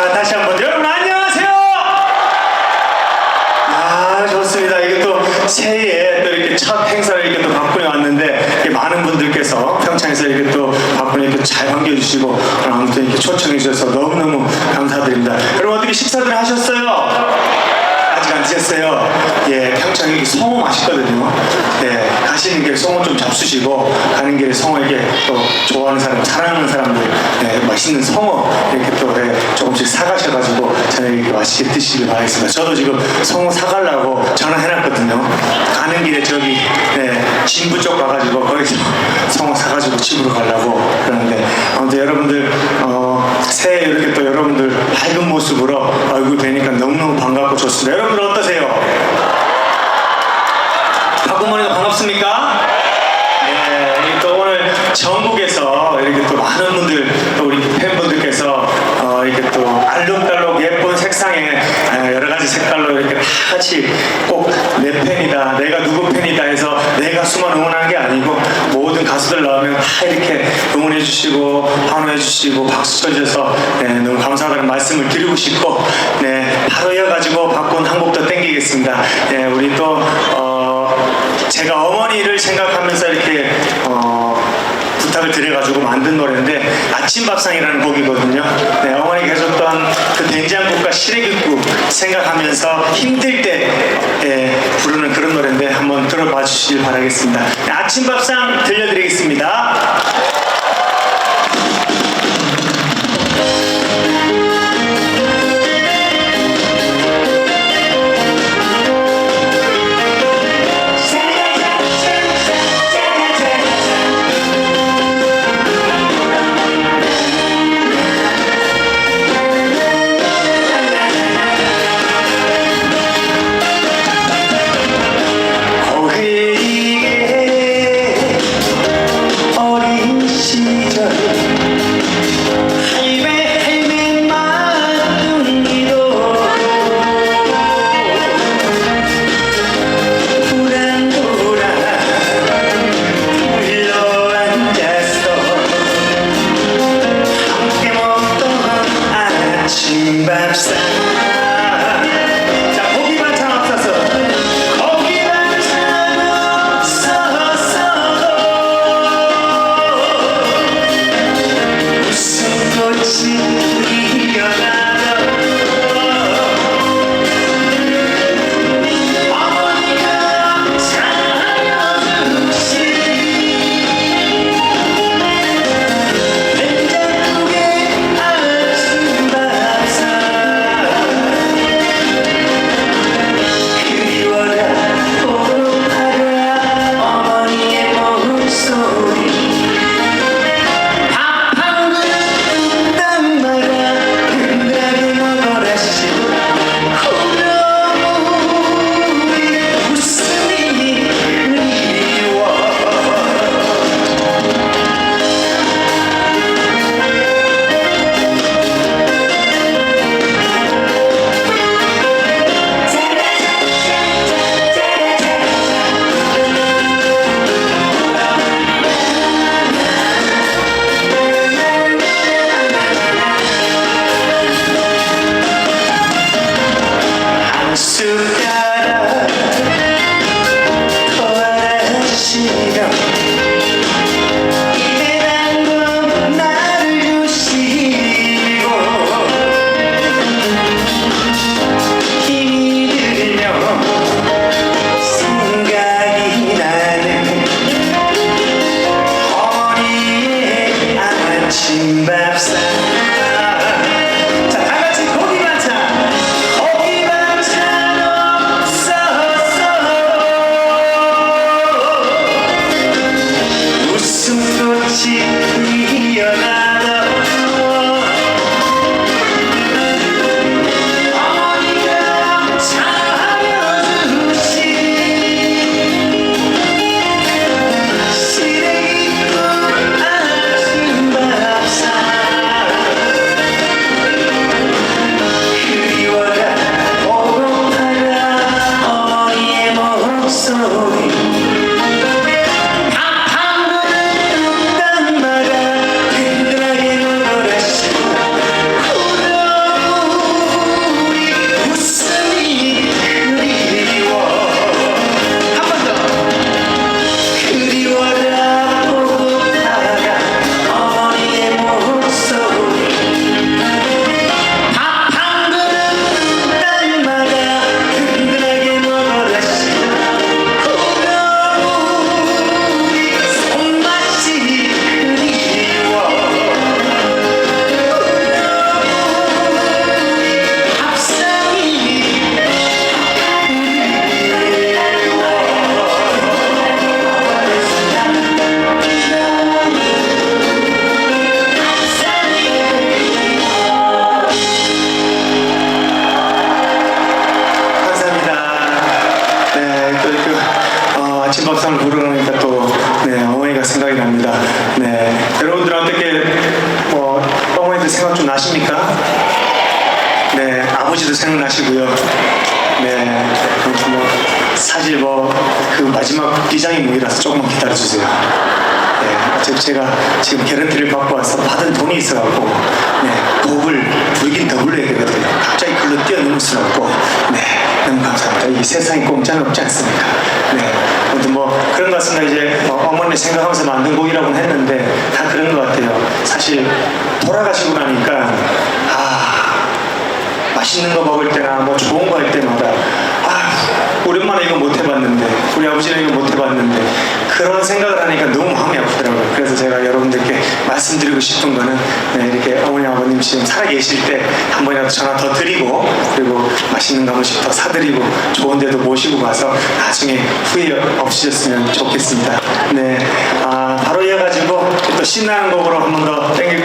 자 다시 한번 여러분 안녕하세요 아 좋습니다. 이게 또 새해에 또 이렇게 첫 행사를 이렇게 또 박군에 왔는데 많은 분들께서 평창에서 이렇게 또 박군에 이렇게 잘 반겨주시고 아무튼 이렇게 초청해 주셔서 너무너무 감사드립니다. 여러분 어떻게 식사들 하셨어요? 아직 안 드셨어요? 예, 평창 여기 송어 맛있거든요. 송어 좀 잡수시고 가는 길에 이렇게 또 좋아하는 사람, 사랑하는 사람들 예, 맛있는 송어 이렇게 또 예, 조금씩 사가셔가지고 저녁에 맛있게 드시길 바라겠습니다. 저도 지금 송어 사가려고 전화해놨거든요. 가는 길에 저기 예, 진부 쪽 가가지고 거기서 송어 사가지고 집으로 가려고 그러는데 아무튼 여러분들 어, 새해 이렇게 또 여러분들 밝은 모습으로 얼굴 뵈니까 너무너무 반갑고 좋습니다. 여러분들 똑같이 꼭 내 팬이다, 내가 누구 팬이다 해서 내가 수만 응원하는 게 아니고 모든 가수들 나오면 다 이렇게 응원해 주시고 환호해 주시고 박수 쳐줘서 네, 너무 감사하다는 말씀을 드리고 싶고 네, 바로 이어가지고 바꾼 한곡더 땡기겠습니다. 네, 우리 또 어, 제가 어머니를 생각하면서 이렇게 어, 부탁을 드려가지고 만든 노래인데 아침밥상이라는 곡이거든요. 네, 어머니가 해줬던 그 냉장고가 시래기국 생각하면서 힘들 때 예, 부르는 그런 노래인데 한번 들어봐 주시길 바라겠습니다. 아침밥상 들려드리겠습니다. to. ночи 제가 지금 개런티를 받고 와서 받은 돈이 있어갖고 네, 법을 불긴 더 불러야 되거든요. 갑자기 글로 뛰어넘을 수는 없고 네, 너무 감사합니다. 이 세상에 공짜는 없지 않습니까? 네, 아무튼 뭐 그런 것 같습니다. 이제 뭐 어머니 생각하면서 만든 곡이라고는 했는데 다 그런 것 같아요. 사실 돌아가시고 나니까 아 맛있는 거 먹을 때나 뭐 좋은 거 할 때마다 아 오랜만에 이거 못 해봤는데 우리 아버지는 이거 못 해봤는데 그런 생각을 하니까 너무 마음이 아프더라고요. 그래서 제가 여러분들께 말씀드리고 싶은 거는 네, 이렇게 어머니 아버님 지금 살아계실 때 한 번이라도 전화 더 드리고 그리고 맛있는 거 한 번씩 더 사드리고 좋은 데도 모시고 가서 나중에 후회 없으셨으면 좋겠습니다. 네, 아, 바로 이어가지고 또 신나는 곡으로 한 번 더 땡길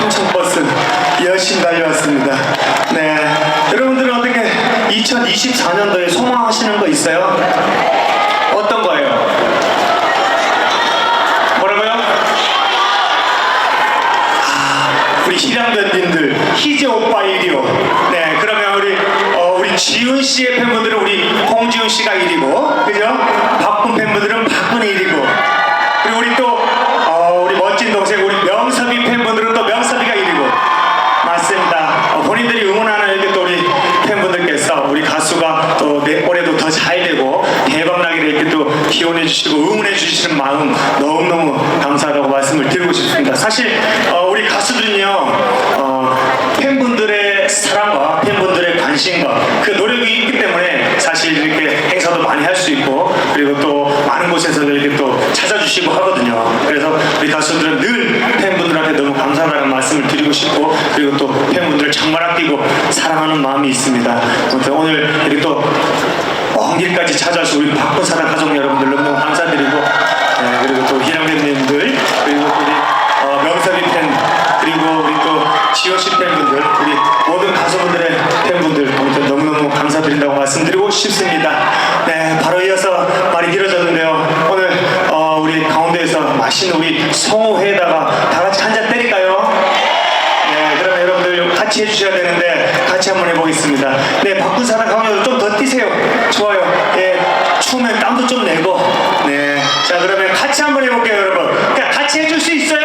평창버스 열심히 달려왔습니다. 네. 여러분들은 어떻게 2024년도에 소망하시는 거 있어요? 어떤 거예요? 뭐라고요? 아, 우리 희랑변님들 희재 오빠 1위요. 네, 그러면 우리 어, 우리 지훈 씨의 팬분들은 우리 홍지훈 씨가 1위고, 그죠? 바쁜 팬분들은 박근혜 1위고, 그리고 우리 또 어, 우리 멋진 동생 우리 명섭이 팬분들은 또 명섭이가 1위고, 맞습니다. 어, 본인들이 응원하는 이렇게 또 우리 주시고 응원해 주시는 마음 너무너무 감사하다고 말씀을 드리고 싶습니다. 사실 어, 우리 가수들은요 어, 팬분들의 사랑과 팬분들의 관심과 그 노력이 있기 때문에 사실 이렇게 행사도 많이 할 수 있고 그리고 또 많은 곳에서 이렇게 또 찾아주시고 하거든요. 그래서 우리 가수들은 늘 팬분들한테 너무 감사하다는 말씀을 드리고 싶고 그리고 또 팬분들을 정말 아끼고 사랑하는 마음이 있습니다. 오늘 이렇게 또 먼 길까지 찾아서 우리 박보사랑 가족 여러분들 너무너무 감사드리고 네, 그리고 또 희랑팬님들 그리고 또 우리 어, 명섭이 팬 그리고 우리 또 지효씨 팬분들 우리 모든 가수분들의 팬분들 아무튼 너무너무 감사드린다고 말씀드리고 싶습니다. 네 바로 이어서 말이 길어졌는데요. 오늘 어, 우리 가운데에서 맛있는 우리 성호회에다가 다 같이 한 잔 때릴까요? 네, 그러면 여러분들 같이 해주셔야 되는데 같이 한번 해보겠습니다. 네, 바쁜 사람 가운데 좀더 뛰세요. 좋아요. 예, 추우면 땀도 좀 내고. 네, 자 그러면 같이 한번 해볼게요, 여러분. 그러니까 같이 해줄 수 있어요?